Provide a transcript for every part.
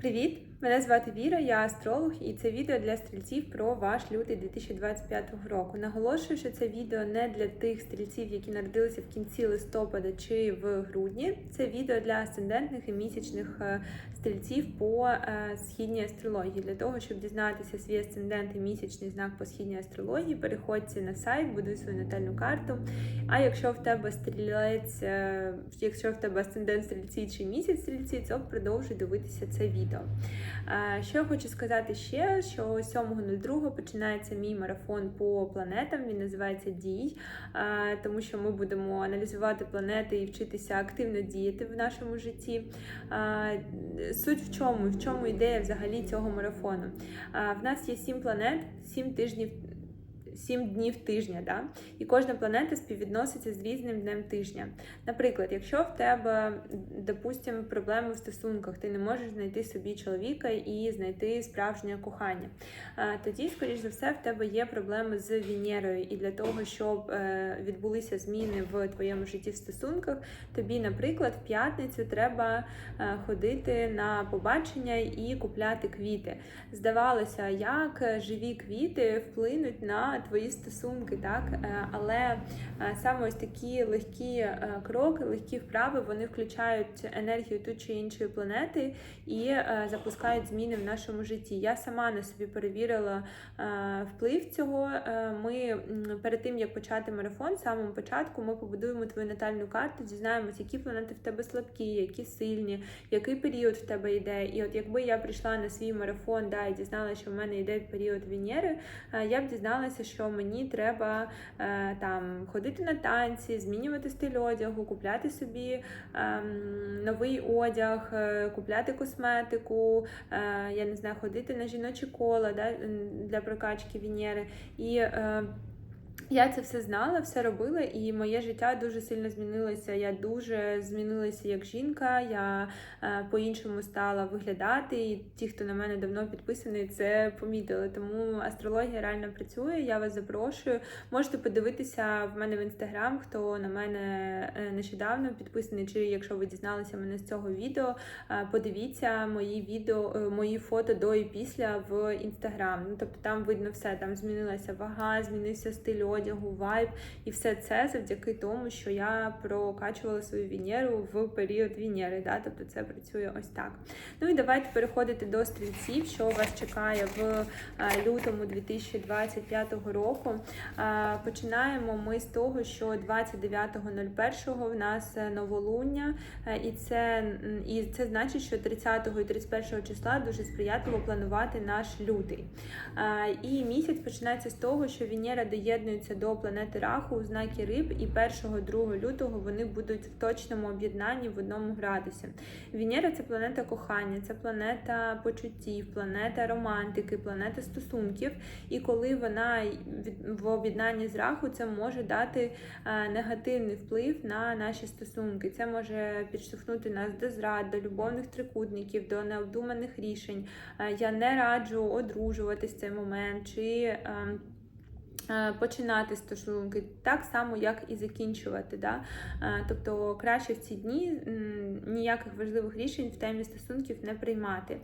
Привіт! Мене звати Віра, я астролог, і це відео для стрільців про ваш лютий 2025 року. Наголошую, що це відео не для тих стрільців, які народилися в кінці листопада чи в грудні. Це відео для асцендентних і місячних е, стрільців по е, східній астрології. Для того, щоб дізнатися свій асцендент і місячний знак по східній астрології, переходьте на сайт, будуй свою натальну карту. А якщо в тебе стрілець, е, якщо в тебе асцендент стрільці чи місяць стрільці, то продовжуй дивитися це відео. Е, Що я хочу сказати ще, що 7.02 починається мій марафон по планетам. Він називається Дій, е, тому що ми будемо аналізувати планети і вчитися активно діяти в нашому житті. Е, Суть в чому? В чому ідея взагалі цього марафону? В нас є сім планет, сім тижнів. Сім днів тижня, да? і кожна планета співвідноситься з різним днем тижня. Наприклад, якщо в тебе, допустимо, проблеми в стосунках, ти не можеш знайти собі чоловіка і знайти справжнє кохання, тоді, скоріш за все, в тебе є проблеми з Венерою. І для того, щоб е, відбулися зміни в твоєму житті в стосунках, тобі, наприклад, в п'ятницю треба е, ходити на побачення і купляти квіти. Здавалося, як живі квіти вплинуть на твої стосунки, так? Е, Але е, саме ось такі легкі е, кроки, легкі вправи, вони включають енергію ту чи іншої планети і запускають зміни в нашому житті. Я сама на собі перевірила вплив цього. Ми перед тим як почати марафон, з самого початку ми побудуємо твою натальну карту, дізнаємося, які планети в тебе слабкі, які сильні, який період в тебе йде. І от якби я прийшла на свій марафон, да, і дізналася, що в мене йде період Венери, я б дізналася, що мені треба е, там ходити на танці, змінювати стиль одягу, купляти собі е, новий одяг, е, купляти косметику, е, я не знаю, ходити на жіночі кола да, для прокачки Венери. І е, я це все знала, все робила, і моє життя дуже сильно змінилося. Я дуже змінилася як жінка. Я е, по-іншому стала виглядати. І ті, хто на мене давно підписаний, це помітили. Тому астрологія реально працює. Я вас запрошую. Можете подивитися в мене в інстаграм, хто на мене е, нещодавно підписаний, чи якщо ви дізналися мене з цього відео, е, подивіться мої відео, мої фото до і після в інстаграм. Ну тобто там видно все. Там змінилася вага, змінився стиль одягу, вайб, і все це завдяки тому, що я прокачувала свою Венеру в період Венери. Да? Тобто це працює ось так. Ну і давайте переходити до стрільців, що вас чекає в е, лютому 2025 року. Е, Починаємо ми з того, що 29.01 в нас новолуння, е, і це, і це значить, що 30 і 31 числа дуже сприятливо планувати наш лютий. І місяць починається з того, що Венера доєднується до планети Раху у знакі Риб, і 1-2 лютого вони будуть в точному об'єднанні в одному градусі. Венера це планета кохання, це планета почуттів, планета романтики, планета стосунків. І коли вона в об'єднанні з Раху, це може дати е, негативний вплив на наші стосунки. Це може підштовхнути нас до зрад, до любовних трикутників, до необдуманих рішень. Е, Я не раджу одружуватись в цей момент чи. Е, Починати стосунки так само, як і закінчувати. Да? Е, Тобто краще в ці дні ніяких важливих рішень в темі стосунків не приймати.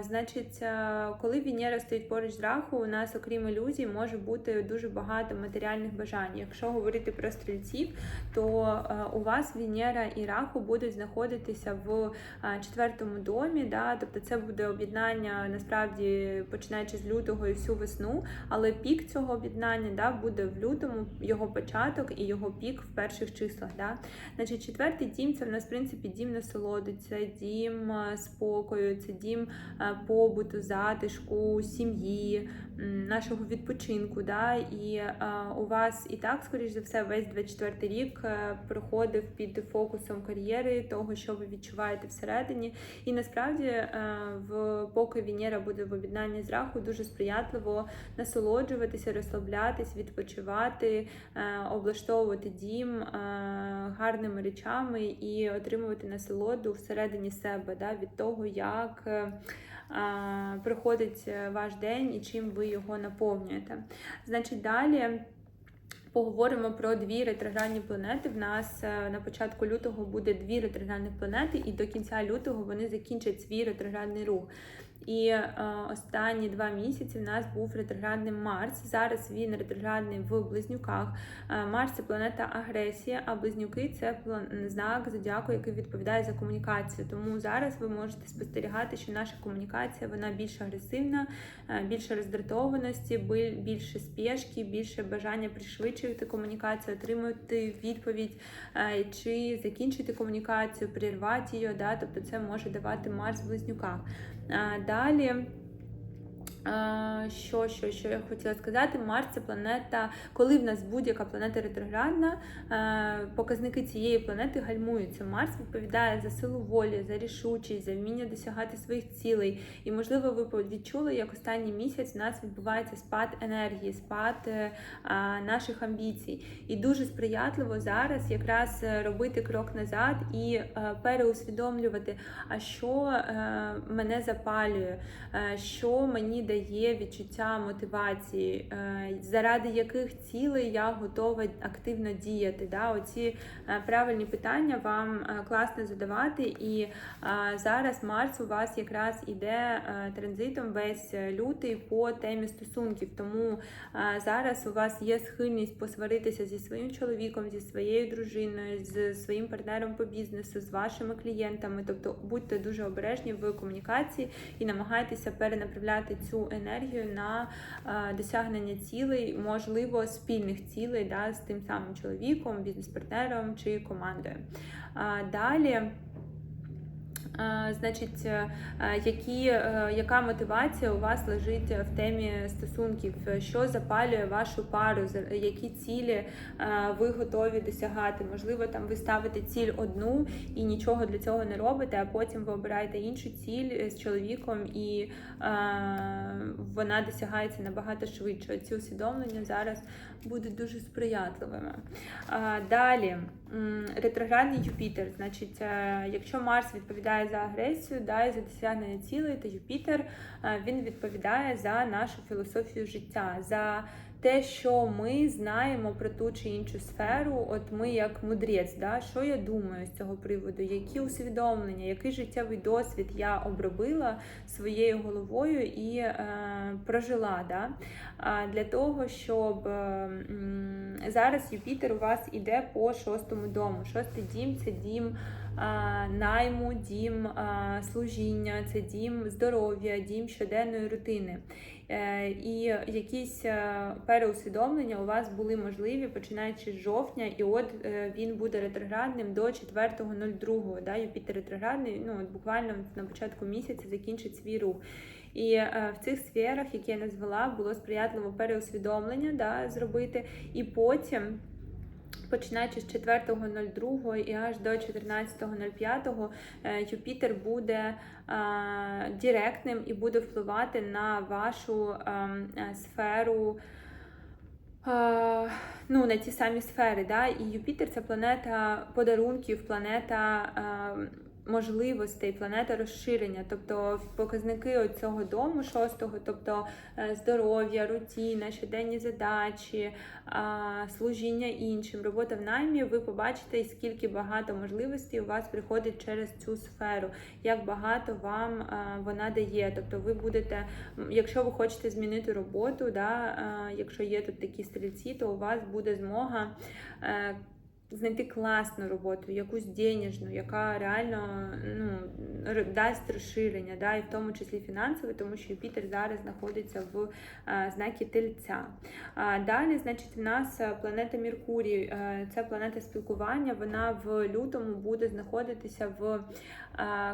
Значить, е, коли Венера стоїть поруч з раху, у нас, окрім ілюзій, може бути дуже багато матеріальних бажань. Якщо говорити про стрільців, то у вас Венера і раху будуть знаходитися в четвертому домі. Да? Тобто це буде об'єднання насправді починаючи з лютого і всю весну, але пік цього об'єднання да, буде в лютому, його початок і його пік в перших числах. Да? Значить, четвертий дім це в нас в принципі дім насолоди, це дім е, спокою, це дім е, побуту, затишку, сім'ї, нашого відпочинку. Да? І е, у вас і так, скоріш за все, весь 24 рік проходив під фокусом кар'єри, того, що ви відчуваєте всередині. І насправді, в поки Венера буде в об'єднанні з раху, дуже сприятливо насолоджуватися, розслаблятись, відпочивати, е, облаштовувати дім е, гарними речами і отримувати насолоду всередині себе да, від того, як. е, а, Приходить ваш день і чим ви його наповнюєте. Значить, далі Поговоримо про дві ретроградні планети. В нас на початку лютого буде дві ретроградні планети, і до кінця лютого вони закінчать свій ретроградний рух. І е, останні два місяці в нас був ретроградний Марс. Зараз він ретроградний в близнюках. Е, Марс це планета агресія, а близнюки це знак зодіаку, який відповідає за комунікацію. Тому зараз ви можете спостерігати, що наша комунікація вона більш агресивна, е, більше роздратованості, більше спешки, більше бажання пришвидшувати комунікацію, отримати відповідь е, чи закінчити комунікацію, прервати її. Да? Тобто це може давати Марс в близнюках. Далі. Що, що, що я хотіла сказати, Марс це планета, коли в нас будь-яка планета ретроградна, е, показники цієї планети гальмуються. Марс відповідає за силу волі, за рішучість, за вміння досягати своїх цілей. І, можливо, ви відчули, як останній місяць у нас відбувається спад енергії, спад е, наших амбіцій. І дуже сприятливо зараз якраз е, робити крок назад і переусвідомлювати, а що мене запалює, що мені дає відчуття мотивації, е, заради яких цілей я готова активно діяти. Да? Оці е, правильні питання вам е, класно задавати. І зараз Марс у вас якраз іде транзитом весь лютий по темі стосунків. Тому зараз у вас є схильність посваритися зі своїм чоловіком, зі своєю дружиною, з своїм партнером по бізнесу, з вашими клієнтами. Тобто будьте дуже обережні в комунікації і намагайтеся перенаправляти цю енергію на е, досягнення цілей, можливо, спільних цілей да, з тим самим чоловіком, бізнес-партнером чи командою. А, Далі. Е, Значить, е, які, е, яка мотивація у вас лежить в темі стосунків? Що запалює вашу пару? Які цілі е, ви готові досягати? Можливо, там ви ставите ціль одну і нічого для цього не робите, а потім ви обираєте іншу ціль з чоловіком, і е, вона досягається набагато швидше. Ці усвідомлення зараз будуть дуже сприятливими. Далі ретроградний Юпітер. Значить, е, якщо Марс відповідає за агресію, да, і за досягнення цілей, то Юпітер е, він відповідає за нашу філософію життя. за те, що ми знаємо про ту чи іншу сферу, от ми як мудрець, да, що я думаю з цього приводу, які усвідомлення, який життєвий досвід я обробила своєю головою і е, прожила. Да? А для того, щоб е, зараз Юпітер у вас іде по шостому дому. Шостий дім це дім найму, дім служіння, це дім здоров'я, дім щоденної рутини. Е, І якісь е, переусвідомлення у вас були можливі починаючи з жовтня, і от е, він буде ретроградним до 4.02. Да? Юпітер ретроградний, ну от буквально на початку місяця закінчить свій рух. І в цих сферах, які я назвала, було сприятливо переусвідомлення да, зробити, і потім. Починаючи з 4.02 і аж до 14.05 е, Юпітер буде е, директним і буде впливати на вашу ем, е, сферу. Ну, на ті самі сфери, да? і Юпітер це планета подарунків, планета ем, можливостей, планета розширення, тобто показники цього дому шостого, тобто е, здоров'я, рутіна, щоденні задачі, а, служіння іншим, робота в наймі, ви побачите, скільки багато можливостей у вас приходить через цю сферу, як багато вам вона дає. Тобто, ви будете, якщо ви хочете змінити роботу, да, якщо є тут такі стрільці, то у вас буде змога. Е, Знайти класну роботу, якусь денежну, яка реально ну, дасть розширення, да, і в тому числі фінансове, тому що Юпітер зараз знаходиться в а, знакі тельця. А, далі, значить, в нас планета Меркурій, а, це планета спілкування. Вона в лютому буде знаходитися в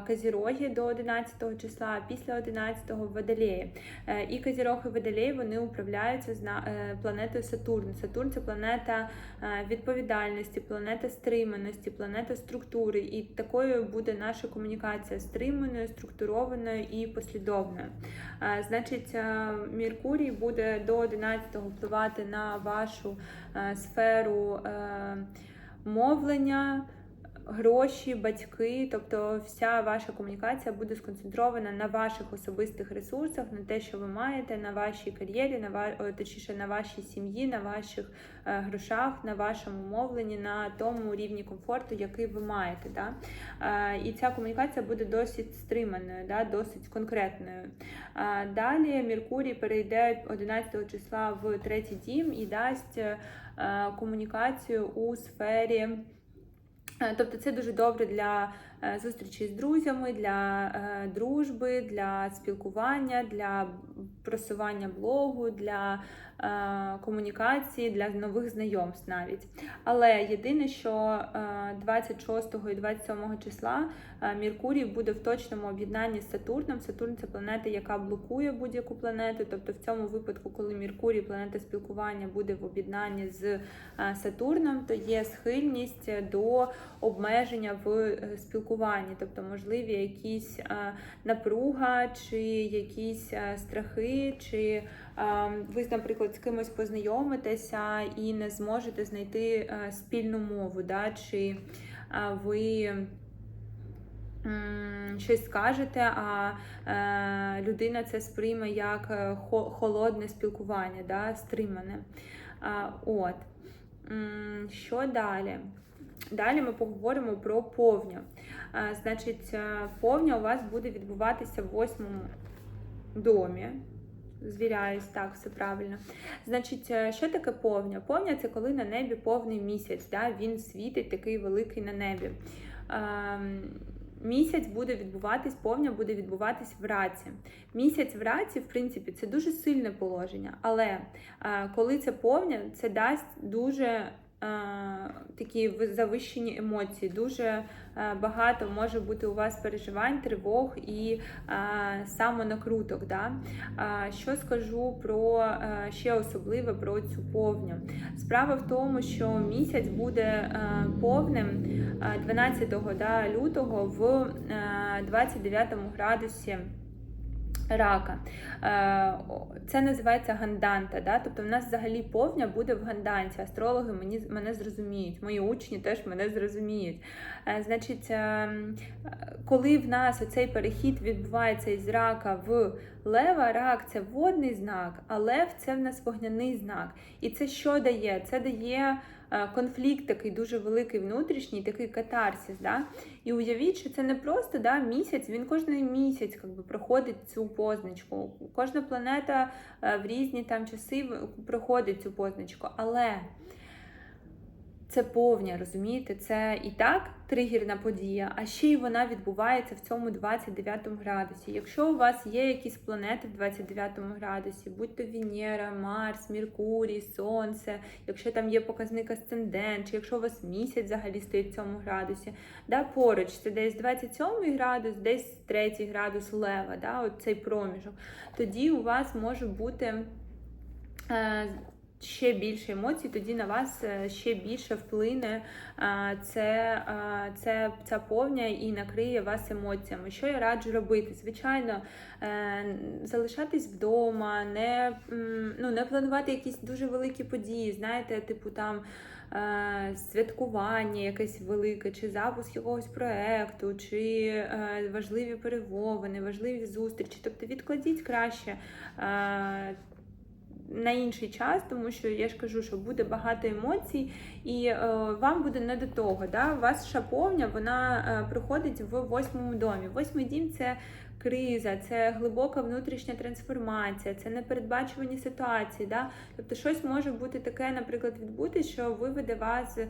Казірогі до 11 числа, а після 11 в Водолеї. Е, І Казірог і Водолей вони управляються з е, планетою Сатурн. Сатурн це планета е, відповідальності, планета стриманості, планета структури. І такою буде наша комунікація стриманою, структурованою і послідовною. Е, Значить, е, Меркурій буде до 11-го впливати на вашу е, сферу е, мовлення. Гроші, батьки, тобто вся ваша комунікація буде сконцентрована на ваших особистих ресурсах, на те, що ви маєте, на вашій кар'єрі, на ва... точніше на вашій сім'ї, на ваших е, грошах, на вашому мовленні, на тому рівні комфорту, який ви маєте. Да? Е, і ця комунікація буде досить стриманою, да? досить конкретною. Е, далі Меркурій перейде 11 числа в третій дім і дасть комунікацію у сфері. Е, Тобто це дуже добре для зустрічі з друзями, для е, дружби, для спілкування, для просування блогу, для е, комунікації, для нових знайомств навіть. Але єдине, що е, 26 і 27 числа е, Меркурій буде в точному об'єднанні з Сатурном. Сатурн це планета, яка блокує будь-яку планету. Тобто, в цьому випадку, коли Меркурій, планета спілкування, буде в об'єднанні з е, Сатурном, то є схильність до обмеження в е, спілкуванні, тобто можливі якісь е, напруга, чи якісь е, страхи, чи е, ви, наприклад, з кимось познайомитеся і не зможете знайти е, спільну мову, да, чи е, ви. Щось скажете, а е, людина це сприйме як е, холодне спілкування, да, стримане. А, от. Що далі? Далі ми поговоримо про повню. А, Значить, е, повня у вас буде відбуватися в восьмому домі. Звіряюсь, так, все правильно. Значить, е, що таке повня? Повня це коли на небі повний місяць. Да? Він світить такий великий на небі. Ем, Місяць буде відбуватись, повня буде відбуватись в раці. Місяць в раці, в принципі, це дуже сильне положення. Але е, коли це повня, це дасть дуже е, такі завищені емоції. Дуже е, багато може бути у вас переживань, тривог і е, самонакруток. Да? Е, Що скажу про е, ще особливе про цю повню? Справа в тому, що місяць буде е, повним е, 12 да, лютого в е, 29 градусі. Рака. Е, Це називається ганданта. Да? Тобто в нас взагалі повня буде в ганданці. Астрологи мені, мене зрозуміють, мої учні теж мене зрозуміють. Е, Значить, е, коли в нас оцей перехід відбувається із рака в лева, рак це водний знак, а лев це в нас вогняний знак. І це що дає? Це дає конфлікт такий дуже великий внутрішній, такий катарсіс. Да? І уявіть, що це не просто да, місяць, він кожен місяць би, проходить цю позначку. Кожна планета е, в різні там часи проходить цю позначку. Але це повня, розумієте? Це і так тригерна подія, а ще й вона відбувається в цьому 29 градусі. Якщо у вас є якісь планети в 29 градусі, будь то Венера, Марс, Меркурій, Сонце, якщо там є показник асцендент, чи якщо у вас місяць взагалі стоїть в цьому градусі, да, поруч це десь 27 градус, десь 3 градус лева, да, от цей проміжок, тоді у вас може бути. Ще більше емоцій, тоді на вас е, ще більше вплине це, це, ця повня і накриє вас емоціями. Що я раджу робити? Звичайно, е, залишатись вдома, не, ну, не планувати якісь дуже великі події, знаєте, типу там. е, Святкування якесь велике, чи запуск якогось проекту, чи важливі перемовини, важливі зустрічі. Тобто відкладіть краще на інший час, тому що я ж кажу, що буде багато емоцій, і е, вам буде не до того. Да? У вас шаповня вона е, проходить в восьмому домі. Восьмий дім це криза, це глибока внутрішня трансформація, це непередбачувані ситуації. Да? Тобто щось може бути таке, наприклад, відбути, що виведе вас е,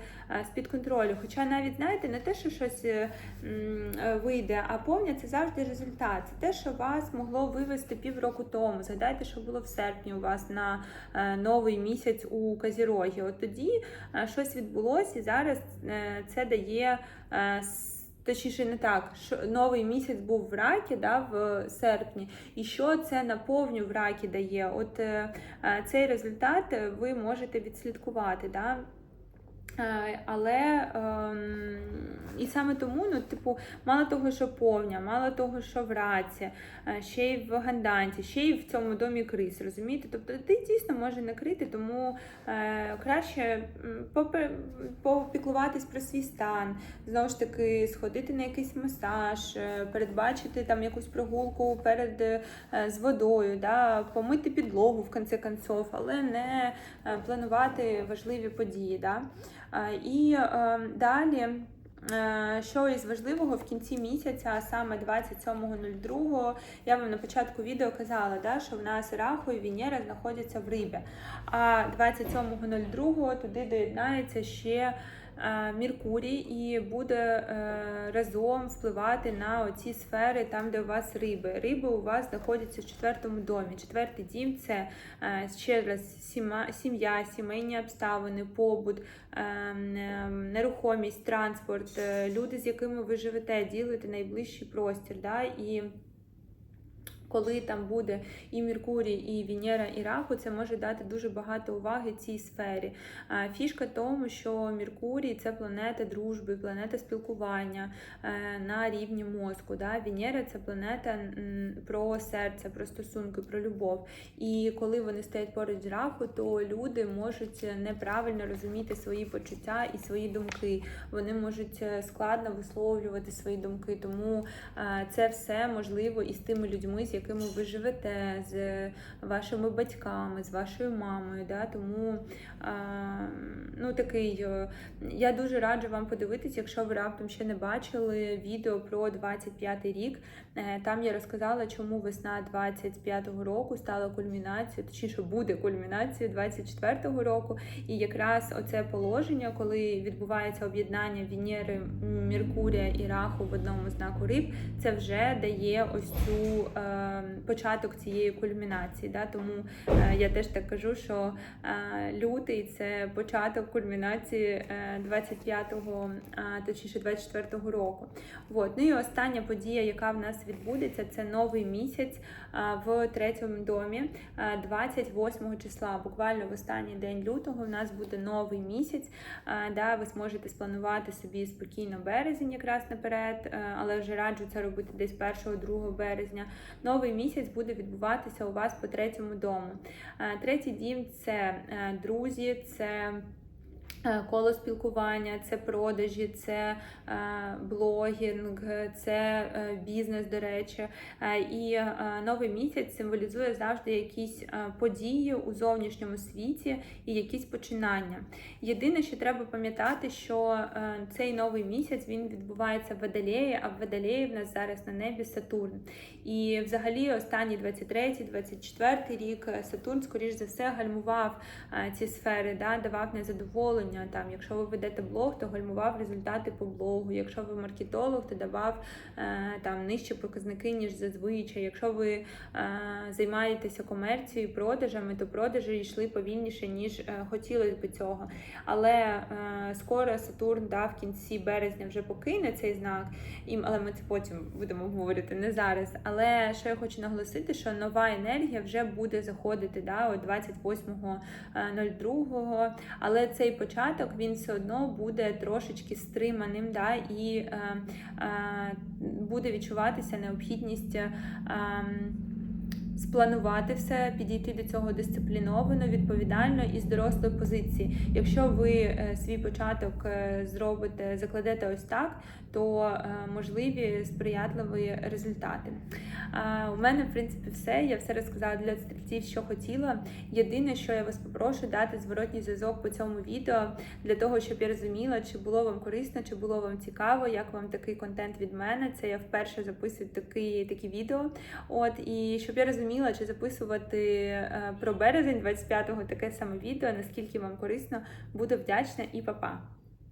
з-під контролю. Хоча навіть знаєте, не те, що щось е, е, вийде, а повня це завжди результат. Це те, що вас могло вивести півроку тому. Згадайте, що було в серпні у вас на новий місяць у Казірогі. От тоді щось відбулося, і зараз це дає. Точніше, не так, що новий місяць був в ракі да, в серпні, і що це наповню в ракі дає. От е, е, цей результат е, ви можете відслідкувати. Да? Е, Але ем, і саме тому, ну, типу, мало того, що повня, мало того, що в раці, е, ще й в ганданці, ще й в цьому домі крис, розумієте? Тобто ти дійсно може накрити, тому е, краще попіклуватись про свій стан, знову ж таки, сходити на якийсь масаж, передбачити там якусь прогулку перед з водою, да, помити підлогу в кінці концов, але не планувати важливі події. Да. Е, І е, далі. е, Що із важливого в кінці місяця, а саме 27.02, я вам на початку відео казала, да, що в нас Раху і Венера знаходяться в рибі. А 27.02 туди доєднається ще е, Меркурій і буде е, разом впливати на оці сфери, там, де у вас риби. Риби у вас знаходяться в четвертому домі. Четвертий дім це е, ще раз сім'я, сімейні обставини, побут, нерухомість, транспорт, люди, з якими ви живете, ділите найближчий простір. Да? І коли там буде і Меркурій, і Венера, і Раху, це може дати дуже багато уваги цій сфері. Фішка тому, що Меркурій це планета дружби, планета спілкування е, на рівні мозку. Да? Венера це планета про серце, про стосунки, про любов. І коли вони стоять поруч з Раху, то люди можуть неправильно розуміти свої почуття і свої думки. Вони можуть е, складно висловлювати свої думки. Тому е, це все можливо і з тими людьми, з якими ви живете, з вашими батьками, з вашою мамою. Да? Тому е, ну, такий, е, я дуже раджу вам подивитись, якщо ви раптом ще не бачили відео про 25-й рік. Е, Там я розказала, чому весна 25-го року стала кульмінацією, точніше буде кульмінацією 24-го року. І якраз оце положення, коли відбувається об'єднання Венери, Меркурія і Раху в одному знаку риб, це вже дає ось цю е, початок цієї кульмінації. Да? Тому е, я теж так кажу, що е, лютий це початок кульмінації е, 25-го, е, точніше 24-го року. Вот. Ну і остання подія, яка в нас відбудеться, це новий місяць в третьому домі, е, 28 числа. Буквально в останній день лютого в нас буде новий місяць. Да, ви зможете спланувати собі спокійно березень якраз наперед, але вже раджу це робити десь 1-2 березня. Новий місяць буде відбуватися у вас по третьому дому. Е, Третій дім це е, друзі, це. Е, Коло спілкування, це продажі, це е, блогінг, це е, бізнес, до речі. І новий місяць символізує завжди якісь події у зовнішньому світі і якісь починання. Єдине, що треба пам'ятати, що цей новий місяць він відбувається в Водолеї, а в Водолеї в нас зараз на небі Сатурн. І взагалі останній 23-24 рік Сатурн, скоріш за все, гальмував ці сфери, да, давав незадоволення. Там, якщо ви ведете блог, то гальмував результати по блогу. Якщо ви маркетолог, то давав е, там нижчі показники, ніж зазвичай. Якщо ви е, займаєтеся комерцією, продажами, то продажі йшли повільніше, ніж е, хотілося б цього. Але скоро Сатурн да, в кінці березня вже покине цей знак, але ми це потім будемо говорити не зараз. Але що я хочу наголосити, що нова енергія вже буде заходити да, 28.02, але цей початок він все одно буде трошечки стриманим, да, і е, е, буде відчуватися необхідність. Е, ем, Спланувати все, підійти до цього дисципліновано, відповідально і з дорослої позиції. Якщо ви е, свій початок е, зробите, закладете ось так, то е, можливі сприятливі результати. У мене, в принципі, все. Я все розказала для стрільців, що хотіла. Єдине, що я вас попрошу, дати зворотній зв'язок по цьому відео для того, щоб я розуміла, чи було вам корисно, чи було вам цікаво, як вам такий контент від мене. Це я вперше записую такі, такі відео. От і щоб я розуміла, чи записувати е, про березень 25-го таке саме відео, наскільки вам корисно, буду вдячна і па-па!